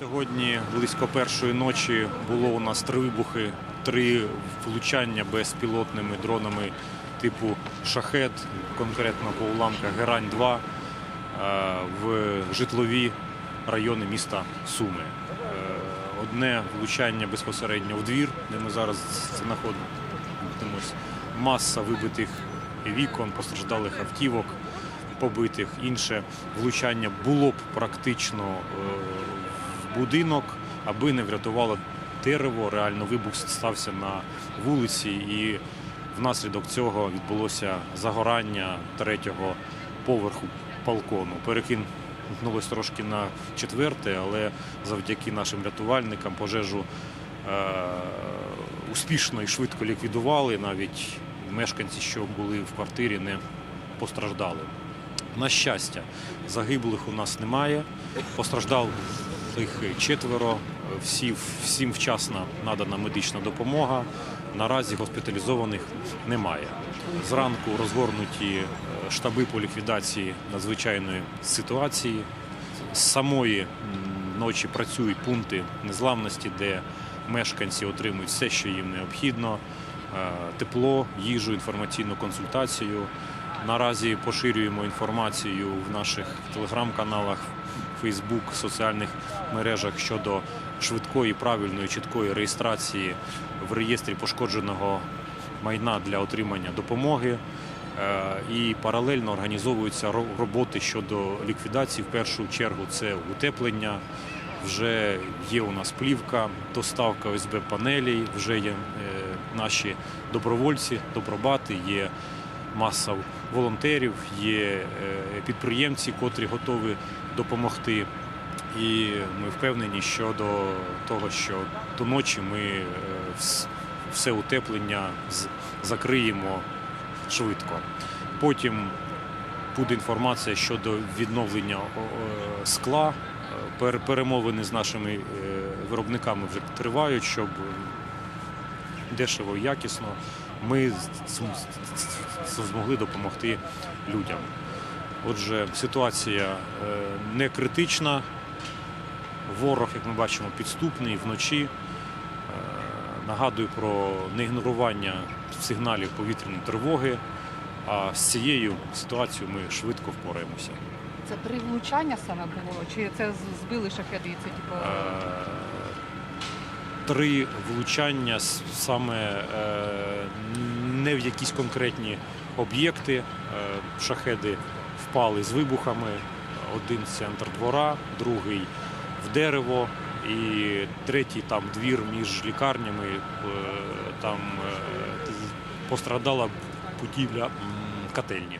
Сьогодні близько першої ночі було у нас три вибухи, три влучання безпілотними дронами типу шахет, конкретно по уламках Герань-2 е, в житлові райони міста Суми. Е, Одне влучання безпосередньо в двір, де ми зараз знаходимося. Маса вибитих вікон, постраждалих автівок, побитих. Інше влучання було б практично е, будинок, аби не врятувало дерево. Реально вибух стався на вулиці, і внаслідок цього відбулося загорання третього поверху балкону. Перекинулось трошки на четверте, але завдяки нашим рятувальникам пожежу е, успішно і швидко ліквідували. Навіть мешканці, що були в квартирі, не постраждали. На щастя, загиблих у нас немає. Постраждалих четверо. Всі, всім вчасно надана медична допомога. Наразі госпіталізованих немає. Зранку розгорнуті е, штаби по ліквідації надзвичайної ситуації. З самої ночі працюють пункти незламності, де мешканці отримують все, що їм необхідно: Е, тепло, їжу, інформаційну консультацію. Наразі поширюємо інформацію в наших телеграм-каналах, Фейсбук, соціальних мережах щодо швидкої, правильної, чіткої реєстрації в реєстрі пошкодженого майна для отримання допомоги. Е, І паралельно організовуються роботи щодо ліквідації. В першу чергу це утеплення. Вже є у нас плівка, доставка ОСБ панелей, вже є е, наші добровольці, добробати, є маса волонтерів, є е, підприємці, котрі готові допомогти. І ми впевнені щодо того, що до ночі ми е, все утеплення закриємо швидко. Потім буде інформація щодо відновлення скла. Е, пер- Перемовини з нашими виробниками вже тривають, щоб дешево і якісно ми змогли допомогти людям. Отже, ситуація е, не критична. Ворог, як ми бачимо, підступний вночі. Е, Нагадую про неігнорування сигналів повітряної тривоги. А з цією ситуацією ми швидко впораємося. Це три влучання саме було? Чи це збили шахеди? Це типу Е, Три влучання саме е, не в якісь конкретні об'єкти. Е, Шахеди впали з вибухами. Один центр двора, другий в дерево, і третій там двір між лікарнями. Е, Там пострадала будівля котельні.